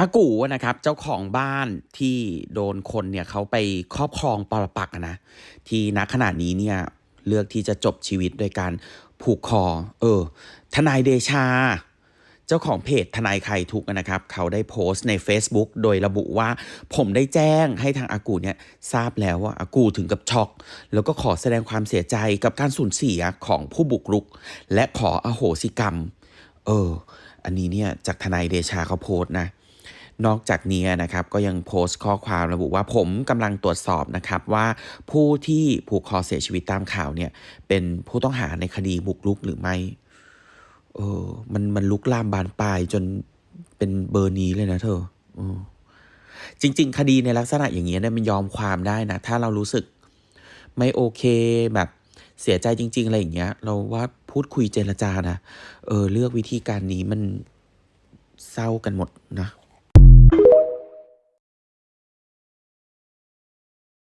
อากูนะครับเจ้าของบ้านที่โดนคนเนี่ยเขาไปครอบครองปรปักนะที่ณขณะนี้เนี่ยเลือกที่จะจบชีวิตโดยการผูกคอ เออ ทนายเดชา เจ้าของเพจทนายใครทุกนะครับ เขาได้โพสต์ใน Facebook โดยระบุว่า ผมได้แจ้งให้ทางอากูเนี่ยทราบแล้วว่าอากูถึงกับช็อก แล้วก็ขอแสดงความเสียใจกับการสูญเสียของผู้บุกรุก และขออโหสิกรรม เออ อันนี้เนี่ยจากทนายเดชาเขาโพสต์นะ นอกจากนี้นะครับก็ยังโพสต์ข้อความระบุว่าผมกำลังตรวจสอบนะครับว่าผู้ที่ผูกคอเสียชีวิตตามข่าวเนี่ยเป็นผู้ต้องหาในคดีบุกรุกหรือไม่เออมันมันลุกลามบานปลายจนเป็นเบอร์นี้เลยนะเธอเออจริง ๆ คดีในลักษณะอย่างเงี้ยเนี่ยมันยอมความได้นะ ถ้าเรารู้สึกไม่โอเคแบบเสียใจจริง ๆ อะไรอย่างเงี้ย เราว่าพูดคุยเจรจานะ เออ เลือกวิธีการนี้มันเศร้ากันหมดนะ